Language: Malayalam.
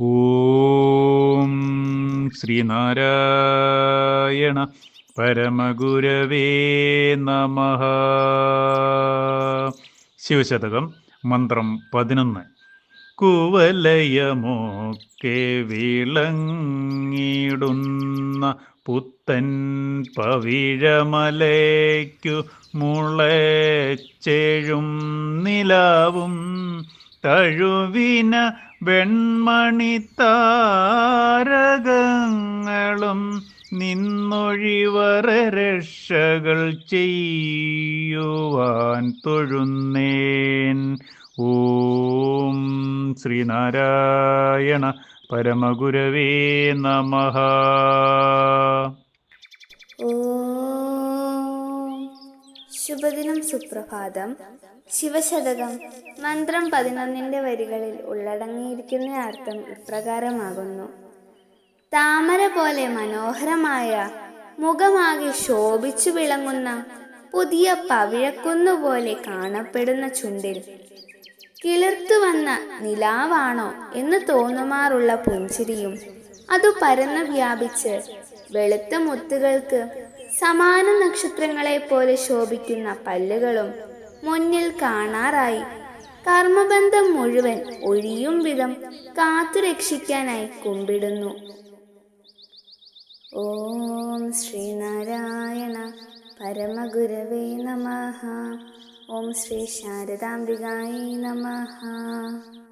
ഓം ശ്രീനാരായണ പരമഗുരവേ നമ. ശിവശതകം മന്ത്രം പതിനൊന്ന്. കുവലയമൊക്കെ വിളങ്ങിടുന്ന പുത്തൻ പവിഴമലയ്ക്കു മുളച്ചെഴും നിലാവും തഴുവിന വെൺമണിത്താരകങ്ങളും നിന്നൊഴിവറ രക്ഷകൾ ചെയ്യുവാൻ തൊഴുന്നേൻ. ഓം ശ്രീനാരായണ പരമഗുരവേ നമഃ ഓം ശുഭദിനം സുപ്രഭാതം. ശിവശതകം. മന്ത്രം പതിനൊന്നിന്റെ വരികളിൽ ഉള്ളടങ്ങിയിരിക്കുന്ന അർത്ഥം ഇപ്രകാരമാകുന്നു. താമര പോലെ മനോഹരമായ മുഖമാകെ ശോഭിച്ചു വിളങ്ങുന്ന പുതിയ പവിഴക്കുന്നു പോലെ കാണപ്പെടുന്ന ചുണ്ടിൽ കിളിർത്തു വന്ന നിലാവാണോ എന്ന് തോന്നുമാറുള്ള പുഞ്ചിരിയും അതു പരന്നു വ്യാപിച്ച് വെളുത്ത മുത്തുകൾക്ക് സമാന നക്ഷത്രങ്ങളെ പോലെ ശോഭിക്കുന്ന പല്ലുകളും മുന്നിൽ കാണാറായി. കർമ്മബന്ധം മുഴുവൻ ഒഴിയും വിധം കാത്തുരക്ഷിക്കാനായി കുമ്പിടുന്നു. ഓം ശ്രീനാരായണ പരമഗുരവേ നമ. ഓം ശ്രീ ശാരദാംബികായി നമഃ.